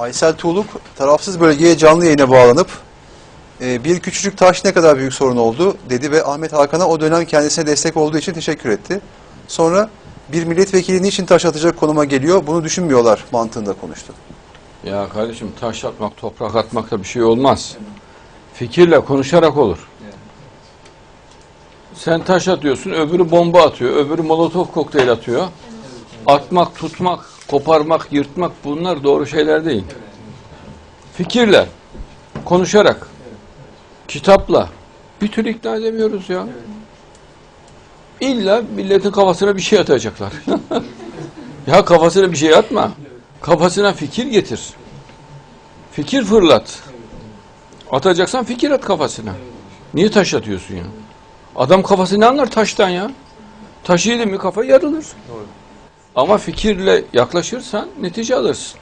Aysel Tuğluk tarafsız bölgeye canlı yayına bağlanıp e, bir küçücük taş ne kadar büyük sorun oldu dedi ve Ahmet Hakan'a o dönem kendisine destek olduğu için teşekkür etti. Sonra bir milletvekili niçin taş atacak konuma geliyor bunu düşünmüyorlar mantığında konuştu. Ya kardeşim taş atmak, toprak atmakla bir şey olmaz. Fikirle, konuşarak olur. Sen taş atıyorsun, öbürü bomba atıyor, öbürü molotof kokteyl atıyor. Atmak, tutmak, koparmak, yırtmak bunlar doğru şeyler değil. Fikirle, konuşarak, kitapla bir türlü ikna edemiyoruz ya. İlla milletin kafasına bir şey atacaklar. ya kafasına bir şey atma. Kafasına fikir getir. Fikir fırlat. Atacaksan fikir at kafasına. Niye taş atıyorsun ya? Adam kafası ne anlar taştan ya? Yedi mi kafa yarılır. Ama fikirle yaklaşırsan netice alırsın.